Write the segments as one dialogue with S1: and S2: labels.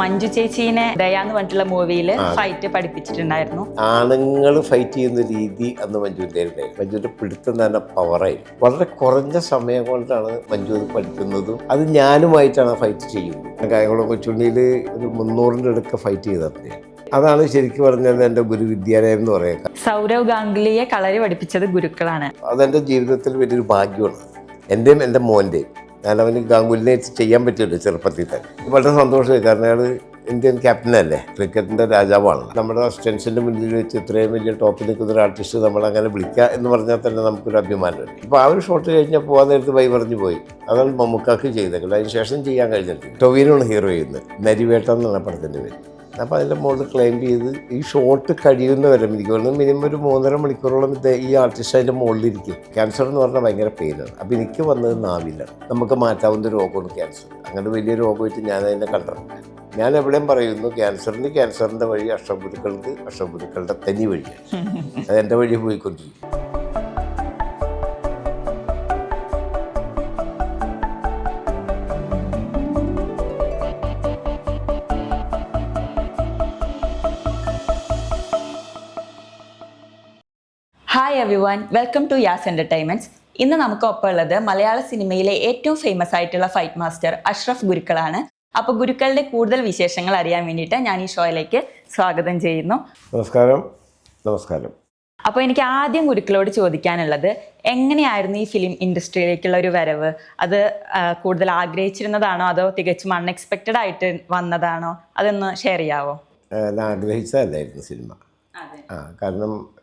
S1: മഞ്ജു ചേച്ചീനെ ദയാന്ന് പറഞ്ഞിട്ടുള്ള മൂവിയിൽ ഫൈറ്റ് പഠിപ്പിച്ചിട്ടുണ്ടായിരുന്നു.
S2: ആണുങ്ങൾ ഫൈറ്റ് ചെയ്യുന്ന രീതി അന്ന് മഞ്ജുവിന്റെ മഞ്ജുവിന്റെ മഞ്ജുവിന്റെ പിടുത്തം തന്നെ പവറായി വളരെ കുറഞ്ഞ സമയം കൊണ്ടാണ് മഞ്ജു അത് പഠിക്കുന്നതും അത് ഞാനുമായിട്ടാണ് ഫൈറ്റ് ചെയ്യുന്നത്. കായംകുളം കൊച്ചുണ്ണിയിൽ ഒരു മുന്നൂറിന്റെ അടുക്ക ഫൈറ്റ് ചെയ്തത് അതാണ് ശരിക്കും പറഞ്ഞത് എന്റെ ഗുരുവിദ്യാലയം എന്ന് പറയുക
S1: സൗരവ് ഗാംഗുലിയെ കളരി പഠിപ്പിച്ചത് ഗുരുക്കളാണ്.
S2: അതെന്റെ ജീവിതത്തിൽ വലിയൊരു ഭാഗ്യമാണ്. എന്റെയും എന്റെ മോന്റെയും. ഞാൻ അവന് ഗാംഗുലിനെ ചെയ്യാൻ പറ്റുമല്ലോ ചെറുപ്പത്തിൽ തന്നെ. വളരെ സന്തോഷമായി. കാരണം അയാൾ ഇന്ത്യൻ ക്യാപ്റ്റനല്ലേ? ക്രിക്കറ്റിന്റെ രാജാവാണ്. നമ്മുടെ അസിസ്റ്റൻസിന്റെ മുന്നിൽ വെച്ച് ഇത്രയും വലിയ ടോപ്പിൽ നിൽക്കുന്ന ഒരു ആർട്ടിസ്റ്റ് നമ്മളങ്ങനെ വിളിക്കുക എന്ന് പറഞ്ഞാൽ തന്നെ നമുക്കൊരു അഭിമാനമുണ്ട് ഇപ്പോൾ ആ ഒരു ഷോട്ട് കഴിഞ്ഞാൽ പോകാൻ നേരത്ത് ബൈ പറഞ്ഞു പോയി. അതാണ് മമ്മൂക്കാക്ക് ചെയ്തേക്കുന്നത് അതിന് ശേഷം ചെയ്യാൻ കഴിഞ്ഞിട്ടില്ല. ടൊവീനാണ് ഹീറോ ചെയ്യുന്നത്. നരിവേട്ട എന്നുള്ള പടത്തിന്റെ പേര്. അപ്പോൾ അതിന്റെ മുകളിൽ ക്ലൈംബ് ചെയ്ത് ഈ ഷോട്ട് കഴിയുന്നവരെ എനിക്ക് തോന്നുന്നു മിനിമം ഒരു മൂന്നര മണിക്കൂറോളം ഇത് ഈ ആർട്ടിസ്റ്റ് അതിന്റെ മുകളിലിരിക്കും. ക്യാൻസർ എന്ന് പറഞ്ഞാൽ ഭയങ്കര പെയിനാണ് അപ്പോൾ എനിക്ക് വന്നത് നാവിലാണ് നമുക്ക് മാറ്റാവുന്ന രോഗമാണ് ക്യാൻസർ അങ്ങനെ വലിയ രോഗമായിട്ട് ഞാൻ അതിനെ കണ്ടിട്ടുണ്ട് ഞാൻ എവിടെയും പറയുന്നു ക്യാൻസറിന് ക്യാൻസറിന്റെ വഴി അഷ്ടഗുരുക്കൾക്ക് അഷ്ടഗുരുക്കളുടെ തനി വഴിയാണ് അത് എന്റെ വഴി പോയിക്കൊണ്ടിരിക്കും.
S1: Hi welcome to Yas entertainments ഇന്ന് നമുക്കൊപ്പം ഉള്ളത് മലയാള സിനിമയിലെ ഏറ്റവും ഫേമസ് ആയിട്ടുള്ള ഫൈറ്റ് മാസ്റ്റർ അഷ്റഫ് ഗുരുക്കളാണ്. അപ്പോൾ ഗുരുക്കളുടെ കൂടുതൽ വിശേഷങ്ങൾ അറിയാൻ വേണ്ടിയിട്ട് ഞാൻ ഈ ഷോയിലേക്ക് സ്വാഗതം ചെയ്യുന്നു.
S2: നമസ്കാരം. നമസ്കാരം.
S1: അപ്പോൾ എനിക്ക് ആദ്യം ഗുരുക്കളോട് ചോദിക്കാനുള്ളത് എങ്ങനെയായിരുന്നു ഈ ഫിലിം ഇൻഡസ്ട്രിയിലേക്കുള്ള ഒരു വരവ്? അത് കൂടുതൽ ആഗ്രഹിച്ചിരുന്നതാണോ? അതോ തികച്ചും അൺഎക്സ്പെക്റ്റഡ് ആയിട്ട് വന്നതാണോ? അതൊന്ന് ഷെയർ ചെയ്യാവോ?
S2: ആഗ്രഹിച്ചതല്ലായിരുന്നു സിനിമ ആ കാരണം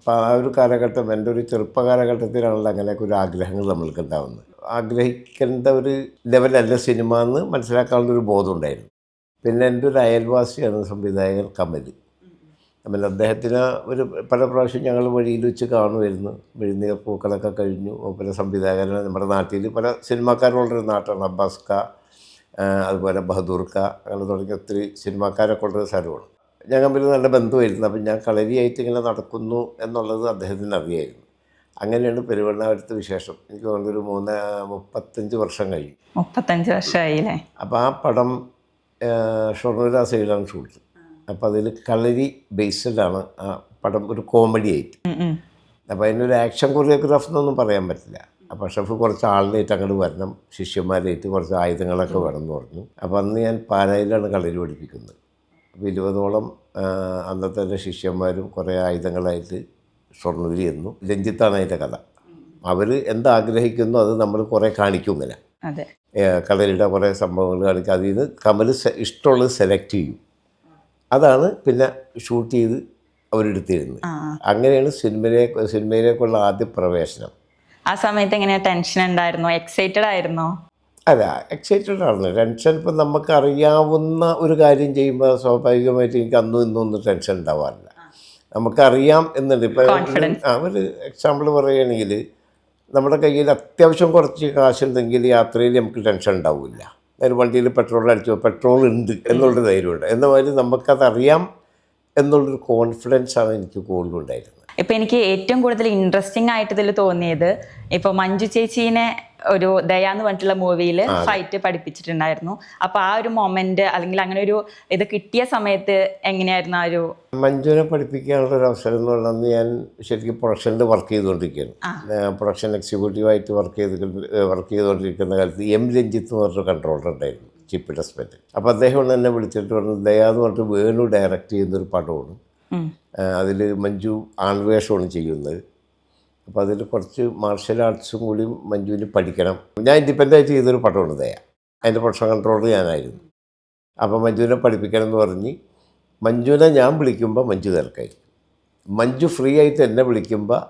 S2: അപ്പോൾ ആ ഒരു കാലഘട്ടം എന്റെ ഒരു ചെറുപ്പ കാലഘട്ടത്തിലാണല്ലോ അങ്ങനെയൊക്കെ ഒരു ആഗ്രഹങ്ങൾ നമ്മൾക്ക് ഉണ്ടാവുന്നത് ആഗ്രഹിക്കേണ്ട ഒരു ലെവലല്ല സിനിമ എന്ന് മനസ്സിലാക്കാനുള്ള ഒരു ബോധം ഉണ്ടായിരുന്നു. പിന്നെ എന്റെ ഒരു അയൽവാസിയാണ് സംവിധായകൻ കമൽ. കമൽ അദ്ദേഹത്തിന് ഒരു പല പ്രാവശ്യം ഞങ്ങൾ വഴിയിൽ വെച്ച് കാണുമായിരുന്നു. വിഴുന്നീർ പൂക്കളൊക്കെ കഴിഞ്ഞു. പല സംവിധായകരാണ് നമ്മുടെ നാട്ടിൽ പല സിനിമാക്കാരുള്ളൊരു നാട്ടാണ്. അബ്ബാസ്ക അതുപോലെ ബഹദൂർ ക അങ്ങനെ തുടങ്ങിയ ഒത്തിരി സിനിമാക്കാരൊക്കെ ഉള്ളൊരു സ്ഥലമാണ്. ഞാൻ തമ്മിൽ നല്ല ബന്ധമായിരുന്നു. അപ്പം ഞാൻ കളരിയായിട്ട് ഇങ്ങനെ നടക്കുന്നു എന്നുള്ളത് അദ്ദേഹത്തിന് അറിയായിരുന്നു. അങ്ങനെയാണ് പെരുവണ്ണാപുരത്ത് വിശേഷം. എനിക്ക് തോന്നുന്നു ഒരു മൂന്ന് മുപ്പത്തഞ്ച് വർഷം കഴിഞ്ഞു.
S1: മുപ്പത്തഞ്ച് വർഷമായില്ലേ
S2: അപ്പോൾ ആ പടം സൈഡിലാണ് ഷൂട്ട്. അപ്പം അതിൽ കളരി ബേസ്ഡാണ് ആ പടം ഒരു കോമഡി ആയിട്ട്. അപ്പോൾ അതിനൊരു ആക്ഷൻ കൊറിയോഗ്രാഫ് എന്നൊന്നും പറയാൻ പറ്റില്ല. അപ്പോൾ ഷെഫ് കുറച്ച് ആളിനായിട്ട് അങ്ങോട്ട് വരണം. ശിഷ്യന്മാരായിട്ട് കുറച്ച് ആയുധങ്ങളൊക്കെ വേണം എന്ന് പറഞ്ഞു. അപ്പോൾ അന്ന് ഞാൻ പാലായിലാണ് കളരി പഠിപ്പിക്കുന്നത്. ഇരുപതോളം അന്നത്തെ എന്റെ ശിഷ്യന്മാരും കുറേ ആയുധങ്ങളായിട്ട് ഷൊർണൂരി എന്നു രഞ്ജിത്താണ് അതിന്റെ കഥ. അവർ എന്താഗ്രഹിക്കുന്നു അത് നമ്മൾ കുറേ കാണിക്കും ഇങ്ങനെ. കളരിയുടെ കുറേ സംഭവങ്ങൾ കാണിക്കും. അതിൽ നിന്ന് കമൽ ഇഷ്ടമുള്ളത് സെലക്ട് ചെയ്യും. അതാണ് പിന്നെ ഷൂട്ട് ചെയ്ത് അവരെടുത്തിരുന്നത്. അങ്ങനെയാണ് സിനിമയിലെ സിനിമയിലേക്കുള്ള ആദ്യ പ്രവേശനം.
S1: ആ സമയത്ത് എങ്ങനെയാ ടെൻഷൻ ഉണ്ടായിരുന്നോ? എക്സൈറ്റഡ് ആയിരുന്നോ?
S2: അല്ല എക്സൈറ്റഡ് ആണ് ടെൻഷൻ ഇപ്പം നമുക്ക് അറിയാവുന്ന ഒരു കാര്യം ചെയ്യുമ്പോൾ സ്വാഭാവികമായിട്ട് എനിക്ക് അന്നും ഇന്നും ഒന്നും ടെൻഷൻ ഉണ്ടാവാറില്ല. നമുക്കറിയാം എന്നുണ്ട്. ഇപ്പം. ആ ഒരു എക്സാമ്പിൾ പറയുകയാണെങ്കിൽ നമ്മുടെ കയ്യിൽ അത്യാവശ്യം കുറച്ച് കാശുണ്ടെങ്കിൽ യാത്രയിൽ നമുക്ക് ടെൻഷൻ ഉണ്ടാവില്ല. ഒരു വണ്ടിയിൽ പെട്രോൾ അടിച്ചു പെട്രോൾ ഉണ്ട് എന്നുള്ളൊരു ധൈര്യമുണ്ട്. എന്ന മാതിരി നമുക്കതറിയാം എന്നുള്ളൊരു കോൺഫിഡൻസ് ആണ് എനിക്ക് കൂടുതലുണ്ടായിരുന്നത്.
S1: ഇപ്പൊ എനിക്ക് ഏറ്റവും കൂടുതൽ ഇൻട്രസ്റ്റിംഗ് ആയിട്ട് ഇതിൽ തോന്നിയത് ഇപ്പൊ മഞ്ജു ചേച്ചീനെ ഒരു ദയാന്ന് പറഞ്ഞിട്ടുള്ള മൂവിയിൽ ഫൈറ്റ് പഠിപ്പിച്ചിട്ടുണ്ടായിരുന്നു. അപ്പൊ ആ ഒരു മൊമെന്റ് അല്ലെങ്കിൽ അങ്ങനെ ഒരു ഇത് കിട്ടിയ സമയത്ത് എങ്ങനെയായിരുന്നു ആ ഒരു
S2: മഞ്ജുവിനെ പഠിപ്പിക്കാനുള്ള ഒരു അവസരം എന്ന് പറഞ്ഞാൽ ഞാൻ ശരിക്കും പ്രൊഡക്ഷനിൽ വർക്ക് ചെയ്തുകൊണ്ടിരിക്കുകയാണ്. പ്രൊഡക്ഷൻ എക്സിക്യൂട്ടീവായിട്ട് വർക്ക് ചെയ്ത് വർക്ക് ചെയ്തുകൊണ്ടിരിക്കുന്ന കാലത്ത് എം രഞ്ജിത്ത് എന്ന് പറഞ്ഞൊരു കൺട്രോളർ ഉണ്ടായിരുന്നു ചീഫ് ഇൻവെസ്റ്റ്മെന്റ് അപ്പോൾ അദ്ദേഹം എന്നെ വിളിച്ചിട്ട് പറഞ്ഞു ദയാന്ന് പറഞ്ഞിട്ട് വേണു ഡയറക്റ്റ് ചെയ്യുന്നൊരു പടമാണ് അതിൽ മഞ്ജു ആൺവേഷമാണ് ചെയ്യുന്നത്. അപ്പോൾ അതിൽ കുറച്ച് മാർഷൽ ആർട്സും കൂടി മഞ്ജുവിന് പഠിക്കണം. ഞാൻ ഇൻഡിപെൻഡന്റ് ആയിട്ട് ചെയ്തൊരു പടമാണ് ദയ. അതിന്റെ പ്രൊഡക്ഷൻ കൺട്രോളർ ഞാനായിരുന്നു. അപ്പോൾ മഞ്ജുവിനെ പഠിപ്പിക്കണം എന്ന് പറഞ്ഞ് മഞ്ജുവിനെ ഞാൻ വിളിക്കുമ്പോൾ മഞ്ജു തിരക്കായി മഞ്ജു ഫ്രീ ആയിട്ട് എന്നെ വിളിക്കുമ്പോൾ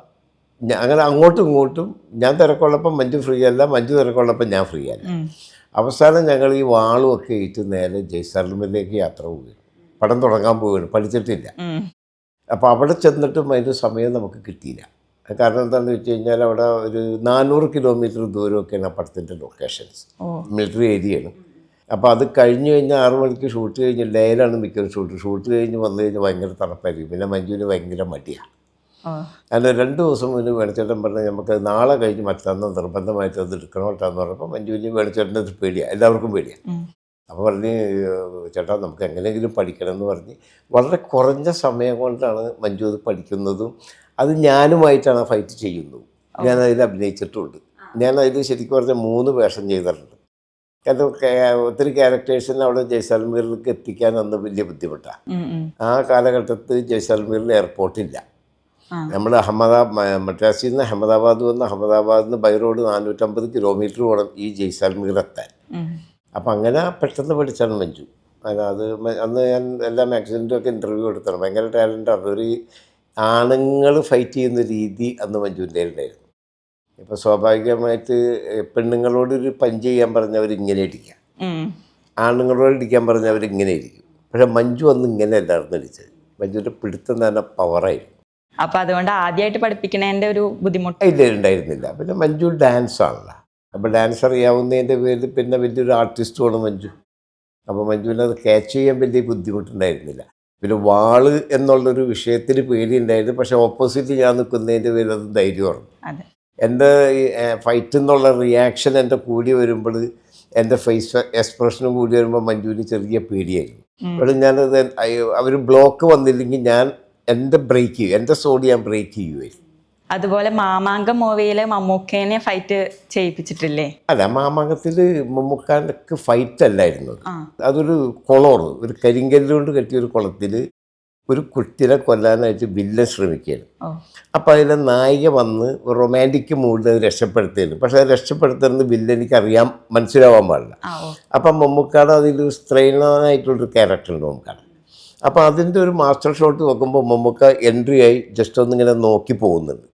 S2: ഞാൻ അങ്ങനെ അങ്ങോട്ടും ഇങ്ങോട്ടും ഞാൻ തിരക്കുള്ളപ്പം മഞ്ജു ഫ്രീ അല്ല മഞ്ജു തിരക്കുള്ളപ്പം ഞാൻ ഫ്രീ അല്ല. അവസാനം ഞങ്ങൾ ഈ വാളുമൊക്കെ ഏറ്റ് നേരെ ജയ്സാൽമിലേക്ക് യാത്ര പോവുകയാണ്. പടം തുടങ്ങാൻ പോവുകയാണ്. പഠിച്ചിട്ടില്ല. അപ്പോൾ അവിടെ ചെന്നിട്ടും അതിന്റെ സമയം നമുക്ക് കിട്ടിയില്ല. കാരണം എന്താണെന്ന് വെച്ച് കഴിഞ്ഞാൽ അവിടെ ഒരു നാനൂറ് കിലോമീറ്റർ ദൂരമൊക്കെയാണ് ആ പടത്തിന്റെ ലൊക്കേഷൻസ് മിലിറ്ററി ഏരിയയാണ് അപ്പോൾ അത് കഴിഞ്ഞ് കഴിഞ്ഞാൽ ആറു മണിക്ക് ഷൂട്ട് കഴിഞ്ഞ് ലേലാണ് മിക്കവരും ഷൂട്ട് ഷൂട്ട് കഴിഞ്ഞ് വന്നു കഴിഞ്ഞാൽ ഭയങ്കര തണുപ്പായിരിക്കും. പിന്നെ മഞ്ജുവിന് ഭയങ്കര മടിയാണ് അങ്ങനെ രണ്ട് ദിവസം മുന്നേ വേണിച്ചേട്ടൻ പറഞ്ഞാൽ നമുക്ക് നാളെ കഴിഞ്ഞ് മറ്റന്ന് നിർബന്ധമായിട്ട് അത് എടുക്കണം കേട്ടോ എന്ന് പറഞ്ഞപ്പോൾ മഞ്ജുവിന് വേണിച്ചേട്ടന്റെ അത് പേടിയാണ് എല്ലാവർക്കും പേടിയാണ്. അപ്പോൾ പറഞ്ഞ് "ഏഹ് ചേട്ടാ നമുക്ക് എങ്ങനെയെങ്കിലും പഠിക്കണം എന്ന് പറഞ്ഞ് വളരെ കുറഞ്ഞ സമയം കൊണ്ടാണ് മഞ്ജു അത് പഠിക്കുന്നതും അത് ഞാനുമായിട്ടാണ് ആ ഫൈറ്റ് ചെയ്യുന്നതും. ഞാൻ അതിൽ അഭിനയിച്ചിട്ടുണ്ട്. ഞാൻ അതിൽ ശരിക്കും പറഞ്ഞാൽ മൂന്ന് വേഷം ചെയ്തിട്ടുണ്ട്. കാരണം ഒത്തിരി ക്യാരക്ടേഴ്സിനെ അവിടെ ജയ്സാൽമീറിലേക്ക് എത്തിക്കാൻ അന്ന് വലിയ ബുദ്ധിമുട്ടാണ്. ആ കാലഘട്ടത്തിൽ ജയ്സാൽമീറിൽ എയർപോർട്ടില്ല. നമ്മൾ അഹമ്മദാബാദ് മദ്രാസിൽ നിന്ന് അഹമ്മദാബാദ് വന്ന് അഹമ്മദാബാദിൽ നിന്ന് ബൈ റോഡ് നാനൂറ്റമ്പത് കിലോമീറ്റർ പോകണം ഈ ജയ്സാൽമീർ എത്താൻ. അപ്പം അങ്ങനെ പെട്ടെന്ന് പഠിച്ചാണ് മഞ്ജു. അത് അന്ന് ഞാൻ എല്ലാ മാഗസിനിലും ഒക്കെ ഇന്റർവ്യൂ എടുത്താണ്. ഭയങ്കര ടാലന്റ് അതൊരു ആണുങ്ങൾ ഫൈറ്റ് ചെയ്യുന്ന രീതി അന്ന് മഞ്ജുവിന്റെ ഉണ്ടായിരുന്നു ഇപ്പോൾ സ്വാഭാവികമായിട്ട് പെണ്ണുങ്ങളോട് ഒരു പഞ്ച് ചെയ്യാൻ പറഞ്ഞവർ ഇങ്ങനെ ഇരിക്കുക.
S1: ഉം.
S2: ആണുങ്ങളോട് ഇരിക്കാൻ പറഞ്ഞവർ ഇങ്ങനെ ഇരിക്കും. പക്ഷെ മഞ്ജു അന്ന് ഇങ്ങനെ അല്ലായിരുന്നു ഇടിച്ചത് മഞ്ജുവിന്റെ പിടുത്തം തന്നെ പവറായിരുന്നു
S1: അപ്പോൾ അതുകൊണ്ട് ആദ്യമായിട്ട് പഠിപ്പിക്കണതിന്റെ ഒരു ബുദ്ധിമുട്ട്?
S2: ഇല്ല ഉണ്ടായിരുന്നില്ല. പിന്നെ മഞ്ജു ഡാൻസ് ആണല്ലോ. അപ്പോൾ ഡാൻസ് അറിയാവുന്നതിന്റെ പേരിൽ പിന്നെ വലിയൊരു ആർട്ടിസ്റ്റുമാണ് മഞ്ജു. അപ്പോൾ മഞ്ജുവിന് അത് ക്യാച്ച് ചെയ്യാൻ വലിയ ബുദ്ധിമുട്ടുണ്ടായിരുന്നില്ല. പിന്നെ വാൾ എന്നുള്ളൊരു വിഷയത്തിന് പേടിയുണ്ടായിരുന്നു. പക്ഷെ ഓപ്പോസിറ്റ് ഞാൻ നിൽക്കുന്നതിന്റെ പേരിൽ അത് ധൈര്യമാണ്. എന്റെ ഫൈറ്റ് എന്നുള്ള റിയാക്ഷൻ എന്റെ കൂടി വരുമ്പോൾ എന്റെ ഫേസ് എക്സ്പ്രഷനും കൂടി വരുമ്പോൾ മഞ്ജുവിന് ചെറിയ പേടിയായിരുന്നു. അപ്പോൾ ഞാനത് അവർ ബ്ലോക്ക് വന്നില്ലെങ്കിൽ ഞാൻ എന്റെ ബ്രേക്ക് ചെയ്യും എന്റെ സോഡ് ഞാൻ ബ്രേക്ക് ചെയ്യുമായിരുന്നു
S1: അതുപോലെ മാമാങ്കം മൂവിയിലെ മമ്മൂക്കേനെ ഫൈറ്റ് ചെയ്യിപ്പിച്ചിട്ടില്ലേ?
S2: അല്ല മാമാങ്കത്തിൽ മമ്മൂക്കാനൊക്കെ ഫൈറ്റ് അല്ലായിരുന്നു. അതൊരു കൊളോർ ഒരു കരിങ്കല്ല് കൊണ്ട് കെട്ടിയ ഒരു കുളത്തിൽ ഒരു കുട്ടിനെ കൊല്ലാനായിട്ട് വില്ലൻ ശ്രമിക്കുകയാണ്. അപ്പോൾ അതിലെ നായിക വന്ന് റൊമാന്റിക് മൂഡിൽ അത് രക്ഷപ്പെടുത്തിയിരുന്നു. പക്ഷെ അത് രക്ഷപ്പെടുത്തുന്നത് വില്ലനിക്ക് അറിയാൻ മനസ്സിലാവാൻ പാടില്ല. അപ്പം മമ്മൂക്കാട് അതിൽ ക്യാരക്ടർ ക്യാരക്ടറുണ്ട് മമ്മൂക്കാട്. അപ്പോൾ അതിന്റെ ഒരു മാസ്റ്റർ ഷോട്ട് നോക്കുമ്പോൾ മമ്മൂക്ക എൻട്രി ആയി ജസ്റ്റ് ഒന്നിങ്ങനെ നോക്കി പോകുന്നുണ്ട്.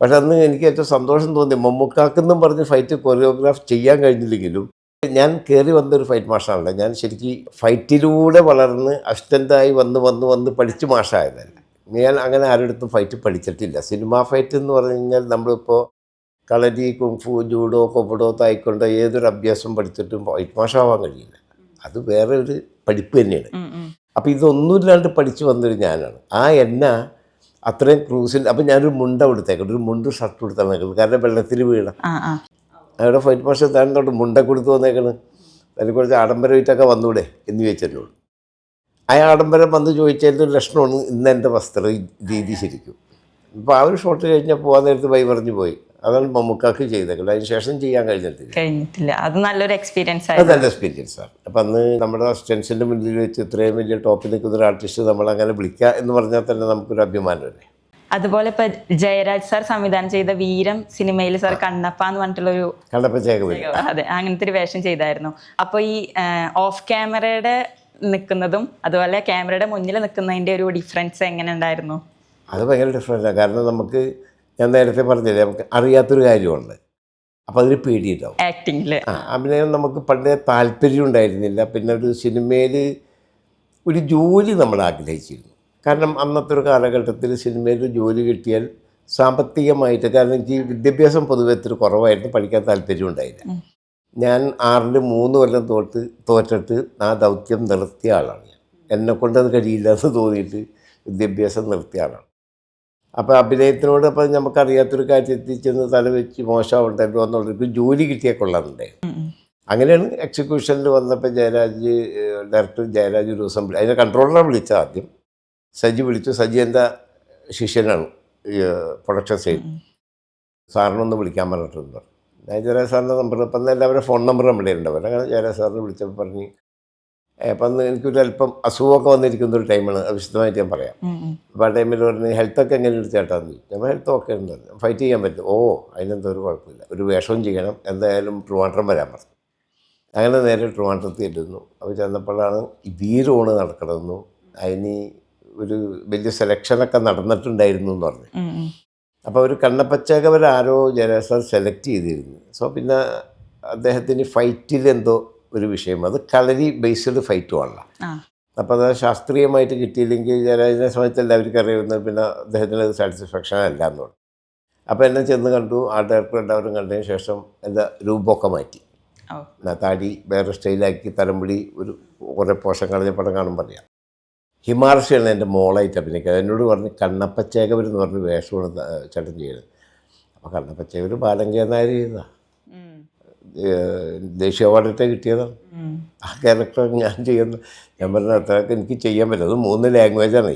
S2: പക്ഷെ അന്ന് എനിക്ക് ഏറ്റവും സന്തോഷം തോന്നി. മമ്മൂക്കാക്കെന്നും പറഞ്ഞ് ഫൈറ്റ് കൊറിയോഗ്രാഫ് ചെയ്യാൻ കഴിഞ്ഞില്ലെങ്കിലും ഞാൻ കയറി വന്നൊരു ഫൈറ്റ് മാഷാണല്ലോ ഞാൻ ശരിക്കും ഫൈറ്റിലൂടെ വളർന്ന് അസിസ്റ്റന്റായി വന്ന് വന്ന് വന്ന് പഠിച്ച് മാഷായതല്ല. ഞാൻ അങ്ങനെ ആരുടെടുത്തും ഫൈറ്റ് പഠിച്ചിട്ടില്ല. സിനിമ ഫൈറ്റ് എന്ന് പറഞ്ഞു കഴിഞ്ഞാൽ നമ്മളിപ്പോൾ kalari kung fu judo kobudo taekwondo ഏതൊരു അഭ്യാസം പഠിച്ചിട്ടും ഫൈറ്റ് മാഷാവാൻ കഴിയില്ല. അത് വേറെ ഒരു പഠിപ്പ് തന്നെയാണ്. അപ്പോൾ ഇതൊന്നുമില്ലാണ്ട് പഠിച്ചു വന്നൊരു ഞാനാണ്. ആ എണ്ണ അത്രയും ക്രൂസിൽ അപ്പം ഞാനൊരു മുണ്ട കൊടുത്തേക്കട്ടെ ഒരു മുണ്ട് ഷർട്ട് കൊടുത്താണ് നിൽക്കുന്നത് കാരണം വെള്ളത്തിൽ
S1: വീണ.
S2: അവിടെ ഫൈറ്റ് താൻ താണ്ടോട്ട് മുണ്ട കൊടുത്ത് വന്നേക്കണ്? അതിനെ കുറച്ച് ആഡംബരമായിട്ടൊക്കെ വന്നൂടെ എന്ന് ചോദിച്ചെന്നോട് ആ ആഡംബരം വന്ന് ചോദിച്ചതിന്റെ ഒരു ലക്ഷണമാണ് ഇന്ന് എന്റെ വസ്ത്രം രീതി ശരിക്കും. അപ്പോൾ ആ ഒരു ഷോട്ട് കഴിഞ്ഞാൽ പോകാൻ നേരത്ത് വൈ പറഞ്ഞു പോയി. അതാണ് മമ്മൂക്കാക്ക് ചെയ്തേക്കുന്നത് അതിന് ശേഷം ചെയ്യാൻ കഴിഞ്ഞിട്ടില്ല.
S1: കഴിഞ്ഞിട്ടില്ല. അത് നല്ലൊരു എക്സ്പീരിയൻസ്
S2: അത് നല്ല എക്സ്പീരിയൻസ് ആണ്. അപ്പം അന്ന് നമ്മുടെ അസിസ്റ്റൻസിന്റെ മുന്നിൽ വെച്ച് ഇത്രയും വലിയ ടോപ്പിൽ നിൽക്കുന്ന ഒരു ആർട്ടിസ്റ്റ് നമ്മൾ അങ്ങനെ വിളിക്കുക എന്ന് പറഞ്ഞാൽ തന്നെ നമുക്കൊരു അഭിമാനമല്ലേ
S1: അതുപോലെ ഇപ്പൊ ജയരാജ് സാർ സംവിധാനം ചെയ്ത വീരം സിനിമയിൽ സാർ കണ്ണപ്പ എന്ന്
S2: പറഞ്ഞിട്ടുള്ള ഒരു
S1: അതെ. അങ്ങനത്തെ ഒരു വേഷം ചെയ്തായിരുന്നു. അപ്പോൾ ഈ ഓഫ് ക്യാമറയുടെ നിൽക്കുന്നതും അതുപോലെ ക്യാമറയുടെ മുന്നിൽ നിൽക്കുന്നതിന്റെ ഒരു ഡിഫറൻസ് എങ്ങനെ ഉണ്ടായിരുന്നു?
S2: അത് ഭയങ്കര ഡിഫറന്റാണ് കാരണം നമുക്ക് ഞാൻ നേരത്തെ പറഞ്ഞില്ലേ നമുക്ക് അറിയാത്തൊരു കാര്യമുണ്ട്. അപ്പോൾ അതിന് പേടിയുണ്ടാവും.
S1: ആക്ടിങ്ങിൽ
S2: ആ അഭിനയം നമുക്ക് പണ്ടേ താല്പര്യം ഉണ്ടായിരുന്നില്ല. പിന്നെ ഒരു സിനിമയിൽ ഒരു ജോലി നമ്മൾ ആഗ്രഹിച്ചിരുന്നു. കാരണം അന്നത്തെ ഒരു കാലഘട്ടത്തിൽ സിനിമയിൽ ജോലി കിട്ടിയാൽ സാമ്പത്തികമായിട്ട് കാരണം എനിക്ക് വിദ്യാഭ്യാസം പൊതുവെ ഇത്തിരി കുറവായിരുന്നു പഠിക്കാൻ താല്പര്യം ഉണ്ടായില്ല. ഞാൻ ആറിൽ മൂന്ന് കൊല്ലം തോറ്റ് തോറ്റിട്ട് ആ ദൗത്യം നിർത്തിയ ആളാണ് ഞാൻ. എന്നെ കൊണ്ടത് കഴിയില്ല എന്ന് തോന്നിയിട്ട് വിദ്യാഭ്യാസം നിർത്തിയ ആളാണ്. അപ്പോൾ അഭിനയത്തിനോട് അപ്പം നമുക്കറിയാത്തൊരു കാര്യത്തിൽ ചെന്ന് തല വെച്ച് മോശമുണ്ടല്ലോ എന്നുള്ളൊരു ജോലി കിട്ടിയാൽ കൊള്ളാറുണ്ടേ. അങ്ങനെയാണ് എക്സിക്യൂഷനിൽ വന്നപ്പോൾ ജയരാജ് ഡയറക്ടർ ജയരാജ് ഒരു ദിവസം അതിന്റെ കൺട്രോളറെ വിളിച്ച ആദ്യം. സജി വിളിച്ചു. സജി എന്റെ ശിഷ്യനാണ് ഈ പ്രൊഡക്ഷൻ സൈഡ് സാറിനൊന്ന് വിളിക്കാൻ പറഞ്ഞിട്ടുണ്ട് ഞാൻ ജയരാജ് സാറിന്റെ നമ്പർ അന്ന് എല്ലാവരുടെ ഫോൺ നമ്പർ നമ്മുടെ ഉണ്ടാവും അങ്ങനെ ജയരാജ് സാറിനെ വിളിച്ചപ്പോൾ പറഞ്ഞ് "ഏ, അപ്പം എനിക്കൊരു അല്പം അസുഖമൊക്കെ വന്നിരിക്കുന്ന ഒരു ടൈമാണ്. വിശദമായിട്ട് ഞാൻ പറയാം. അപ്പോൾ ആ ടൈമിൽ പറഞ്ഞ് ഹെൽത്തൊക്കെ എങ്ങനെയുണ്ട് ചേട്ടാന്ന് നമ്മൾ ഹെൽത്ത് ഒക്കെ ഉണ്ട് ഫൈറ്റ് ചെയ്യാൻ പറ്റും. ഓ അതിനെന്തോ ഒരു കുഴപ്പമില്ല. ഒരു വേഷവും ചെയ്യണം. എന്തായാലും ട്രിവാൻഡ്രം വരാൻ പറഞ്ഞു. അങ്ങനെ നേരെ ട്രിവാൻഡ്രത്തിൽ ചെല്ലുന്നു. അപ്പോൾ ചെന്നപ്പോഴാണ് വീരോണ് നടക്കണമെന്നു അതിന് ഒരു വലിയ സെലക്ഷനൊക്കെ നടന്നിട്ടുണ്ടായിരുന്നു എന്ന് പറഞ്ഞു. അപ്പോൾ ഒരു കണ്ണപ്പച്ചകവർ ആരോ സെലക്ട് ചെയ്തിരുന്നു. സോ പിന്നെ അദ്ദേഹത്തിന് ഫൈറ്റിൽ എന്തോ ഒരു വിഷയം. അത് കളരി ബേസ്ഡ്
S1: ഫൈറ്റുമാണ്
S2: അപ്പോൾ അത് ശാസ്ത്രീയമായിട്ട് കിട്ടിയില്ലെങ്കിൽ ജയരാജിനെ സംബന്ധിച്ച് എല്ലാവർക്കും അറിയുന്നത് പിന്നെ അദ്ദേഹത്തിന് അത് സാറ്റിസ്ഫാക്ഷൻ അല്ല എന്നുള്ളത് അപ്പോൾ എന്നെ ചെന്ന് കണ്ടു. ആ ഡയറക്ടർ എല്ലാവരും കണ്ടതിന് ശേഷം എന്റെ രൂപമൊക്കെ മാറ്റി. താടി വേറെ സ്റ്റൈലാക്കി തലമുടി ഒരു കുറേ പോഷം കളഞ്ഞ പടം കാണുമ്പോൾ അറിയാം ഹിമാർഷിയാണ് എന്റെ മോളായിട്ട് അഭിനയിക്കുന്നത് എന്നോട് പറഞ്ഞ് കണ്ണപ്പച്ചേകവർ എന്ന് പറഞ്ഞ് വേഷമാണ് ചട്ടം ചേട്ടൻ ചെയ്യുന്നത്. അപ്പോൾ കണ്ണപ്പച്ചേകവർ ബാലങ്കേ നായർ ചെയ്തതാണ് ദേശീയ അവാർഡൊക്കെ കിട്ടിയതാണ്. ആ ക്യാരക്ടർ ഞാൻ ചെയ്യുന്ന ഞാൻ പറഞ്ഞ അത്രയൊക്കെ എനിക്ക് ചെയ്യാൻ പറ്റും അത് മൂന്ന് ലാംഗ്വേജാണ്.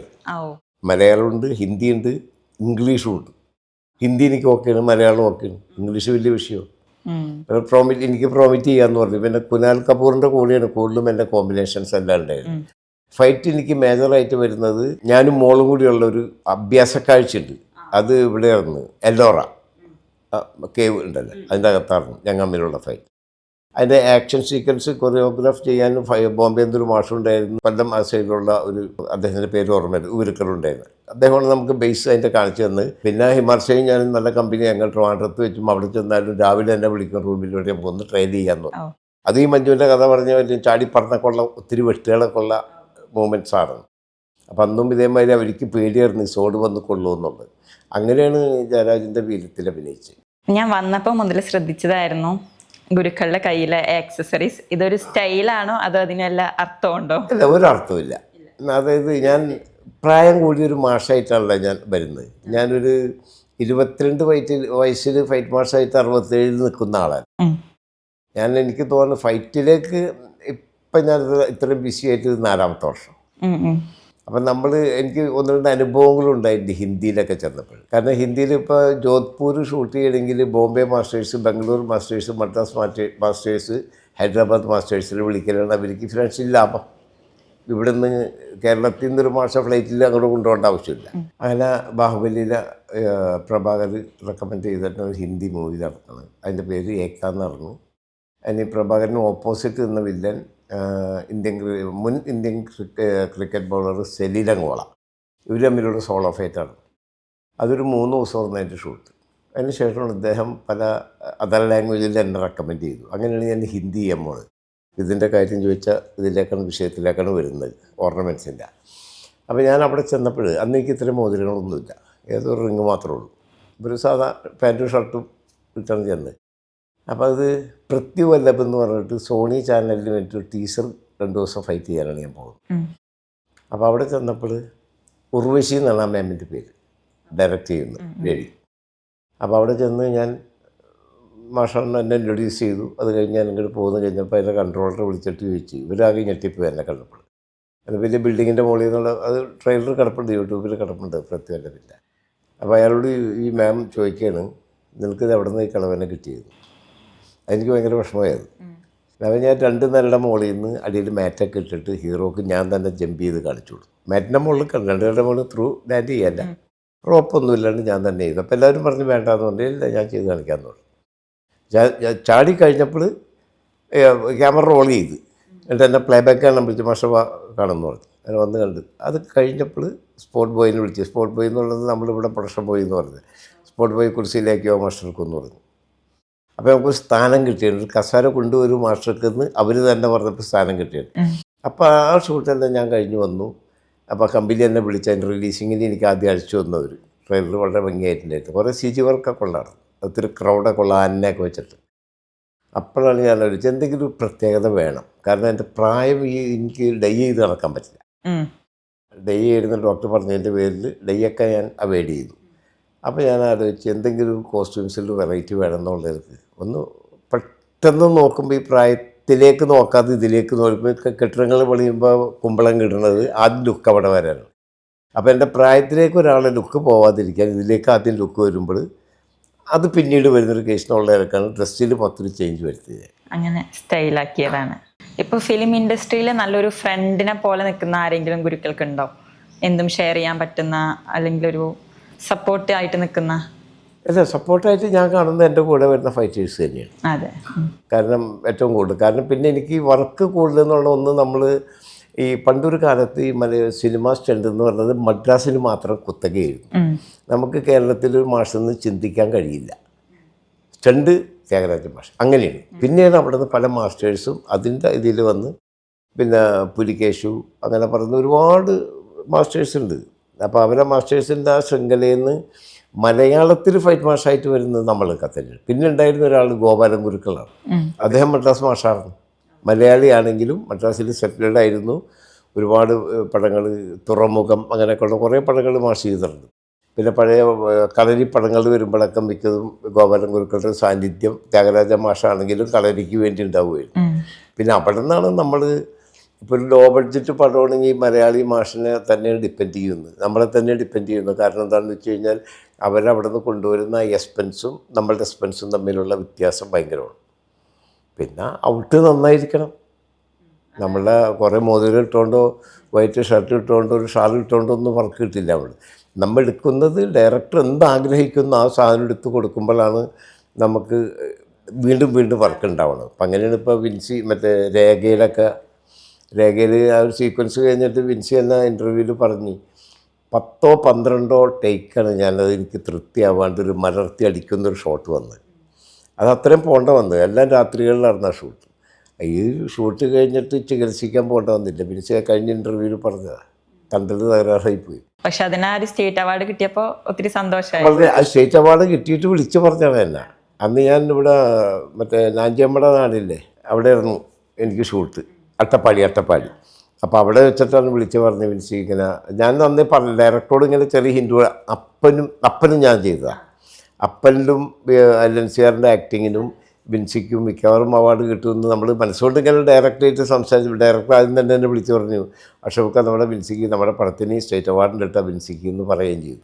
S2: മലയാളമുണ്ട് ഹിന്ദിയുണ്ട് ഇംഗ്ലീഷും ഉണ്ട് ഹിന്ദി എനിക്ക് ഓക്കെയാണ് മലയാളം ഓക്കെയാണ്. ഇംഗ്ലീഷ് വലിയ വിഷയമാണ്. പ്രോമിറ്റ് എനിക്ക് പ്രോമിറ്റ് ചെയ്യാന്ന് പറഞ്ഞു. പിന്നെ കുനാൽ കപൂറിന്റെ കൂടെയാണ് കൂടുതലും എന്റെ കോമ്പിനേഷൻസ് എല്ലാം ഉണ്ടായത്. ഫൈറ്റ് എനിക്ക് മേജറായിട്ട് വരുന്നത് ഞാനും മോളും കൂടിയുള്ള ഒരു അഭ്യാസ കാഴ്ചയുണ്ട് അത് ഇവിടെയായിരുന്നു എല്ലോറ കേവ് ഉണ്ടല്ലോ? അതിന്റെ അകത്തായിരുന്നു ഞങ്ങൾ തമ്മിലുള്ള ഫൈറ്റ് അതിന്റെ ആക്ഷൻ സീക്വൻസ് കൊറിയോഗ്രാഫ് ചെയ്യാനും ഫൈ ബോംബെ എന്നൊരു മാഷുണ്ടായിരുന്നു കൊല്ലം ആ സൈഡിലുള്ള ഒരു അദ്ദേഹത്തിന്റെ പേര് ഓർമ്മയില്ല ഉരുക്കളുണ്ടായിരുന്നു അദ്ദേഹമാണ് നമുക്ക് ബേസ് അതിന്റെ കാണിച്ചു തന്നത്. പിന്നെ ഹിമാർഷയും ഞാൻ നല്ല കമ്പനി ഞങ്ങൾ ട്രിവാൻഡ്രത്ത് വെച്ചും അവിടെ ചെന്നാലും രാവിലെ തന്നെ വിളിക്കും റൂമിലൂടെ ഒന്ന് ട്രെയിൻ
S1: ചെയ്യാമെന്ന്.
S2: അത് ഈ മഞ്ജുവിന്റെ കഥ പറഞ്ഞ വലിയ ചാടി പറഞ്ഞക്കുള്ള ഒത്തിരി വെട്ടുകളൊക്കെ ഉള്ള മൂമെന്റ്സ് ആണ്. അപ്പം അന്നും ഇതേമാതിരി അവർക്ക് പേടിയായിരുന്നു ഈ സോഡ് വന്ന് കൊള്ളുമെന്നുള്ളത്. അങ്ങനെയാണ് ജയരാജിന്റെ വീരത്തിൽ അഭിനയിച്ചത്.
S1: ഞാൻ വന്നപ്പോൾ മുതൽ ശ്രദ്ധിച്ചതായിരുന്നു ഗുരുക്കളുടെ കയ്യിലെ ആക്സസറീസ് ഇതൊരു സ്റ്റൈലാണോ അതോ അതിനല്ല അർത്ഥമുണ്ടോ?
S2: അല്ല ഒരർത്ഥമില്ല അതായത് ഞാൻ പ്രായം കൂടിയൊരു മാഷായിട്ടാണല്ലോ ഞാൻ വരുന്നത്. ഞാനൊരു ഇരുപത്തിരണ്ട് വയറ്റിൽ വയസ്സിൽ ഫൈറ്റ് മാഷായിട്ട് അറുപത്തേഴിൽ നിൽക്കുന്ന ആളാണ്. ഞാൻ എനിക്ക് തോന്നുന്നു ഫൈറ്റിലേക്ക് ഇപ്പം ഞാൻ ഇത്രയും ബിസി ആയിട്ട് നാലാമത്തെ വർഷം. അപ്പം നമ്മൾ എനിക്ക് ഒന്ന് രണ്ട് അനുഭവങ്ങളും ഉണ്ടായിട്ടുണ്ട് ഹിന്ദിയിലൊക്കെ ചെന്നപ്പോൾ. കാരണം ഹിന്ദിയിൽ ഇപ്പോൾ ജോധ്പൂർ ഷൂട്ട് ചെയ്യണമെങ്കിൽ ബോംബെ മാസ്റ്റേഴ്സ് ബാംഗ്ലൂർ മാസ്റ്റേഴ്സ് മദ്രാസ് മാറ്റേ മാസ്റ്റേഴ്സ് ഹൈദരാബാദ് മാസ്റ്റേഴ്സിൽ വിളിക്കലാണ് അവർക്ക് ഫിനാൻഷ്യൽ ലാഭം. കേരളത്തിൽ നിന്ന് ഒരു മാസം ഫ്ലൈറ്റിൽ അങ്ങോട്ട് കൊണ്ടുപോകേണ്ട ആവശ്യമില്ല. അങ്ങനെ ബാഹുബലിയിലെ പ്രഭാകർ റെക്കമെൻഡ് ചെയ്തിട്ട് ഒരു ഹിന്ദി മൂവി നടക്കുന്നത് അതിന്റെ പേര് ഏക്കാന്ന് എന്ന് പറഞ്ഞു. അതിന് പ്രഭാകരന് ഓപ്പോസിറ്റ് നിന്ന വില്ലൻ ഇന്ത്യൻ മുൻ ഇന്ത്യൻ ക്രിക്ക- ക്രിക്കറ്റ് ബൗളർ സെലിലങ്കോള ഇവർ തമ്മിലുള്ള സോളോ ഫൈറ്റാണ് അതൊരു മൂന്ന് ദിവസം എന്റെ ഷൂട്ട്. അതിന് ശേഷമാണ് ഇദ്ദേഹം പല അതർ ലാംഗ്വേജിൽ എന്നെ റെക്കമെൻഡ് ചെയ്തു. അങ്ങനെയാണ് ഞാൻ ഹിന്ദി ചെയ്യാൻ പോണത് ഇതിന്റെ കാര്യം ചോദിച്ചാൽ ഇതിലേക്കാണ് വിഷയത്തിലേക്കാണ് വരുന്നത് ഓർണമെന്റ്സിന്റെ അപ്പോൾ ഞാൻ അവിടെ ചെന്നപ്പോൾ അന്ന് എനിക്ക് ഇത്രയും മോതിരങ്ങളൊന്നുമില്ല. ഏതൊരു റിങ് മാത്രമേ ഉള്ളൂ. ഒരു സാധാ പാന്റും ഷർട്ടും ഇട്ടാണ് ചെന്നത്. അപ്പോൾ അത് പൃഥ്വി വല്ലഭ് എന്ന് പറഞ്ഞിട്ട് സോണി ചാനലിന് വേണ്ടി ഒരു ടീച്ചർ രണ്ട് ദിവസം ഫൈറ്റ് ചെയ്യാനാണ് ഞാൻ പോകുന്നത്. അപ്പോൾ അവിടെ ചെന്നപ്പോൾ ഉർവശി എന്നാണ് ആ മാമിന്റെ പേര് ഡയറക്റ്റ് ചെയ്യുന്നത് ലേഡി അപ്പോൾ അവിടെ ചെന്ന് ഞാൻ മാഷാണ് എന്നെ ഇൻട്രൊഡ്യൂസ് ചെയ്തു. അത് കഴിഞ്ഞ് ഞാൻ ഇങ്ങോട്ട് പോകുന്ന കഴിഞ്ഞപ്പോൾ അതിന്റെ കൺട്രോളറെ വിളിച്ചിട്ട് ചോദിച്ചു. ഇവരാകെ ഞെട്ടിപ്പോയി എന്നെ കണ്ടപ്പോൾ. അത് വലിയ ബിൽഡിങ്ങിന്റെ മുകളിൽ നിന്നുള്ള അത് ട്രെയിലർ കിടപ്പുണ്ട് യൂട്യൂബിൽ കിടപ്പുണ്ട് പ്രത്യേകമില്ല അപ്പോൾ അയാളോട് ഈ മാം ചോദിക്കുകയാണ് നിനക്കിത് എവിടെ നിന്ന് ഈ കളവനെ കിട്ടിയത്? എനിക്ക് ഭയങ്കര വിഷമമായത് അപ്പം ഞാൻ രണ്ട് നിലയുടെ മുകളിൽ നിന്ന് അടിയിൽ മാറ്റൊക്കെ ഇട്ടിട്ട് ഹീറോക്ക് ഞാൻ തന്നെ ജമ്പ് ചെയ്ത് കാണിച്ചു കൊടുത്തു. മാറ്റിന്റെ മുകളിൽ കണ്ട് രണ്ട് നിലയുടെ മുകളിൽ ത്രൂ ലാൻഡ് ചെയ്യല്ല റോപ്പൊന്നും ഇല്ലാണ്ട് ഞാൻ തന്നെ ചെയ്തു അപ്പോൾ എല്ലാവരും പറഞ്ഞ് വേണ്ടാന്ന് പറഞ്ഞു. ഇല്ല ഞാൻ ചെയ്ത് കാണിക്കാമെന്ന് പറഞ്ഞു ചാടി കഴിഞ്ഞപ്പോൾ ക്യാമറ റോൾ ചെയ്ത്. എന്നിട്ട് എന്നെ പ്ലേ ബാക്കാണ് വിളിച്ച് മാഷ കാണുമെന്ന് പറഞ്ഞു. അങ്ങനെ വന്ന് കണ്ട്. അത് കഴിഞ്ഞപ്പോൾ സ്പോട്ട് ബോയിനെ വിളിച്ച്. സ്പോട്ട് ബോയ് എന്നുള്ളത് നമ്മളിവിടെ പ്രൊഡക്ഷൻ ബോയ് എന്ന് പറഞ്ഞത് സ്പോട്ട് ബോയ് കുറിച്ചിലേക്കോ മാസ്റ്റർക്കെന്ന് പറഞ്ഞു. അപ്പോൾ നമുക്ക് സ്ഥാനം കിട്ടിയിട്ടുണ്ട്. കസാര കൊണ്ടുവരും മാസ്റ്റർക്ക് എന്ന് അവർ തന്നെ പറഞ്ഞപ്പോൾ സ്ഥാനം കിട്ടിയിട്ടുണ്ട് അപ്പോൾ ആ ഷൂട്ടെല്ലാം ഞാൻ കഴിഞ്ഞ് വന്നു. അപ്പോൾ കമ്പനി എന്നെ വിളിച്ച് അതിന്റെ റിലീസിങ്ങിന് എനിക്ക് ആദ്യം അഴിച്ചു വന്നവർ ട്രെയിലർ വളരെ ഭംഗിയായിട്ടുണ്ടായിരുന്നു കുറേ സി ജി വർക്കൊക്കെ ഉള്ളതാണ് ഒത്തിരി ക്രൗഡൊക്കെ ഉള്ള ആനയൊക്കെ വെച്ചിട്ട്. അപ്പോഴാണ് ഞാൻ ആലോചിച്ചത് എന്തെങ്കിലും ഒരു പ്രത്യേകത വേണം. കാരണം എന്റെ പ്രായം ഈ എനിക്ക് ഡൈ ചെയ്ത് നടക്കാൻ പറ്റില്ല. ഡൈ ചെയ്യുന്ന ഡോക്ടർ പറഞ്ഞതിന്റെ പേരിൽ ഡൈയൊക്കെ ഞാൻ അവോയ്ഡ് ചെയ്തു. അപ്പോൾ ഞാൻ ആലോചിച്ച് എന്തെങ്കിലും കോസ്റ്റ്യൂംസിൽ വെറൈറ്റി വേണം ഒന്ന് പെട്ടെന്ന് നോക്കുമ്പോൾ ഈ പ്രായത്തിലേക്ക് നോക്കാതെ ഇതിലേക്ക് നോക്കുമ്പോൾ കെട്ടിടങ്ങൾ പണിയുമ്പോൾ കുമ്പളം കിട്ടുന്നത് ആദ്യം ലുക്ക് അവിടെ വരാനാണ്. അപ്പോൾ എന്റെ പ്രായത്തിലേക്ക് ഒരാളെ ലുക്ക് പോവാതിരിക്കാൻ ഇതിലേക്ക് ആദ്യം ലുക്ക് വരുമ്പോൾ അത് പിന്നീട് വരുന്നൊരു കേസിനുള്ളവർക്കാണ് ഡ്രസ്സിൽ മൊത്തം ചേഞ്ച് വരുത്തിയത്.
S1: അങ്ങനെ സ്റ്റൈലാക്കിയതാണ് ഇപ്പോൾ ഫിലിം ഇൻഡസ്ട്രിയിൽ നല്ലൊരു ഫ്രണ്ടിനെ പോലെ നിൽക്കുന്ന ആരെങ്കിലും ഗുരുക്കൾക്കുണ്ടോ? എന്തും ഷെയർ ചെയ്യാൻ പറ്റുന്ന അല്ലെങ്കിൽ ഒരു സപ്പോർട്ട് ആയിട്ട് നിൽക്കുന്ന?
S2: അല്ല സപ്പോർട്ടായിട്ട് ഞാൻ കാണുന്നത് എന്റെ കൂടെ വരുന്ന ഫൈറ്റേഴ്സ് തന്നെയാണ്.
S1: അതെ.
S2: കാരണം ഏറ്റവും കൂടുതൽ കാരണം പിന്നെ എനിക്ക് വർക്ക് കൂടുതൽ എന്നുള്ള ഒന്ന് നമ്മൾ ഈ പണ്ടൊരു കാലത്ത് ഈ മല സിനിമ സ്റ്റണ്ട് എന്ന് പറയുന്നത് മദ്രാസിന് മാത്രം കുത്തകയായിരുന്നു. നമുക്ക് കേരളത്തിൽ ഒരു മാഷെന്ന് ചിന്തിക്കാൻ കഴിയില്ല. സ്റ്റണ്ട് ത്യാഗരാജൻ മാഷ്. അങ്ങനെയാണ്. പിന്നെയാണ് അവിടെ നിന്ന് പല മാസ്റ്റേഴ്സും അതിന്റെ ഇതിൽ വന്ന് പിന്നെ പുലിക്കേശു അങ്ങനെ പറയുന്ന ഒരുപാട് മാസ്റ്റേഴ്സ് ഉണ്ട്. അപ്പോൾ അവരെ മാസ്റ്റേഴ്സിന്റെ ആ ശൃംഖലയിൽ നിന്ന് മലയാളത്തിൽ ഫൈറ്റ് മാഷായിട്ട് വരുന്നത് നമ്മൾ കത്തൽ പിന്നെ ഉണ്ടായിരുന്ന ഒരാൾ ഗോപാലൻ ഗുരുക്കളാണ്. അദ്ദേഹം മദ്രാസ് മാഷായിരുന്നു. മലയാളിയാണെങ്കിലും മദ്രാസിൽ സെറ്റിൽഡ് ആയിരുന്നു. ഒരുപാട് പടങ്ങൾ തുറമുഖം അങ്ങനെയൊക്കെയുള്ള കുറേ പടങ്ങൾ മാഷ് ചെയ്തിട്ടുണ്ട്. പിന്നെ പഴയ കളരി പടങ്ങൾ വരുമ്പോഴൊക്കെ മിക്കതും ഗോപാലൻ ഗുരുക്കളുടെ സാന്നിധ്യം ത്യാഗരാജ മാഷാണെങ്കിലും കളരിക്ക് വേണ്ടി ഉണ്ടാവുകയായിരുന്നു. പിന്നെ അവിടെ നിന്നാണ് നമ്മൾ ഇപ്പോൾ ഒരു ലോ ബഡ്ജറ്റ് പടമാണെങ്കിൽ മലയാളി മാഷിനെ തന്നെയാണ് ഡിപ്പെൻഡ് ചെയ്യുന്നത്. നമ്മളെ തന്നെ ഡിപ്പെൻഡ് ചെയ്യുന്നത്. കാരണം എന്താണെന്ന് വെച്ച് കഴിഞ്ഞാൽ അവരവിടെ നിന്ന് കൊണ്ടുവരുന്ന എക്സ്പെൻസും നമ്മളുടെ എക്സ്പെൻസും തമ്മിലുള്ള വ്യത്യാസം ഭയങ്കരമാണ്. പിന്നെ ഔട്ട് നന്നായിരിക്കണം. നമ്മളെ കുറേ മോതിരം ഇട്ടുകൊണ്ടോ വൈറ്റ് ഷർട്ട് ഇട്ടുകൊണ്ടോ ഒരു ഷാൾ ഇട്ടുകൊണ്ടോ ഒന്നും വർക്ക് കിട്ടില്ല നമ്മൾ നമ്മൾ എടുക്കുന്നത് ഡയറക്ടർ എന്ത് ആഗ്രഹിക്കുന്നു ആ സാധനം എടുത്ത് കൊടുക്കുമ്പോഴാണ് നമുക്ക് വീണ്ടും വീണ്ടും വർക്ക് ഉണ്ടാവണം അപ്പം അങ്ങനെയാണ് ഇപ്പോൾ വിൻസി മറ്റേ രേഖയിലൊക്കെ രേഖയിൽ ആ ഒരു സീക്വൻസ് കഴിഞ്ഞിട്ട് വിൻസി എന്ന ഇന്റർവ്യൂവിൽ പറഞ്ഞ് പത്തോ പന്ത്രണ്ടോ ടേക്കാണ് ഞാനത് എനിക്ക് തൃപ്തിയാവാണ്ട് ഒരു മലർത്തി അടിക്കുന്നൊരു ഷോട്ട് വന്നത് അത് അത്രയും പോകേണ്ട വന്നത് എല്ലാം രാത്രികളിലായിരുന്നു ആ ഷൂട്ട് ഈ ഷൂട്ട് കഴിഞ്ഞിട്ട് ചികിത്സിക്കാൻ പോകേണ്ട വന്നില്ല. വിൻസി കഴിഞ്ഞ ഇന്റർവ്യൂവിൽ പറഞ്ഞതാണ് കണ്ടത് തകരാറായി പോയി.
S1: പക്ഷെ അതിന് ആ ഒരു സ്റ്റേറ്റ് അവാർഡ് കിട്ടിയപ്പോൾ ഒത്തിരി സന്തോഷമായി.
S2: വളരെ ആ സ്റ്റേറ്റ് അവാർഡ് കിട്ടിയിട്ട് വിളിച്ചു പറഞ്ഞാണ് തന്നെ. അന്ന് ഞാൻ ഇവിടെ മറ്റേ നാഞ്ചിയമ്മയുടെ നാടില്ലേ അവിടെ ആയിരുന്നു എനിക്ക് ഷൂട്ട് അട്ടപ്പാടി അട്ടപ്പാടി. അപ്പോൾ അവിടെ വെച്ചിട്ടാണ് വിളിച്ച് പറഞ്ഞ് വിളിച്ച് ഞാൻ അന്ന് പറഞ്ഞു ഡയറക്ടറോട് ഇങ്ങനെ ചെറിയ ഹിന്ദു അപ്പനും അപ്പനും ഞാൻ ചെയ്തതാണ് അപ്പനിലും അലൻസിയാറിന്റെ ആക്ടിങ്ങിനും വിൻസിക്കും മിക്കവാറും അവാർഡ് കിട്ടുമെന്ന് നമ്മൾ മനസ്സുകൊണ്ട് ഇങ്ങനെ ഡയറക്ടറായിട്ട് സംസാരിച്ചു. ഡയറക്ടർ ആദ്യം തന്നെ എന്നെ വിളിച്ച് പറഞ്ഞു അഷോക്ക നമ്മുടെ വിൻസിക്ക് നമ്മുടെ പടത്തിന് സ്റ്റേറ്റ് അവാർഡിന്റെ ഇട്ടാ വിൻസിക്ക് പറയുകയും ചെയ്തു.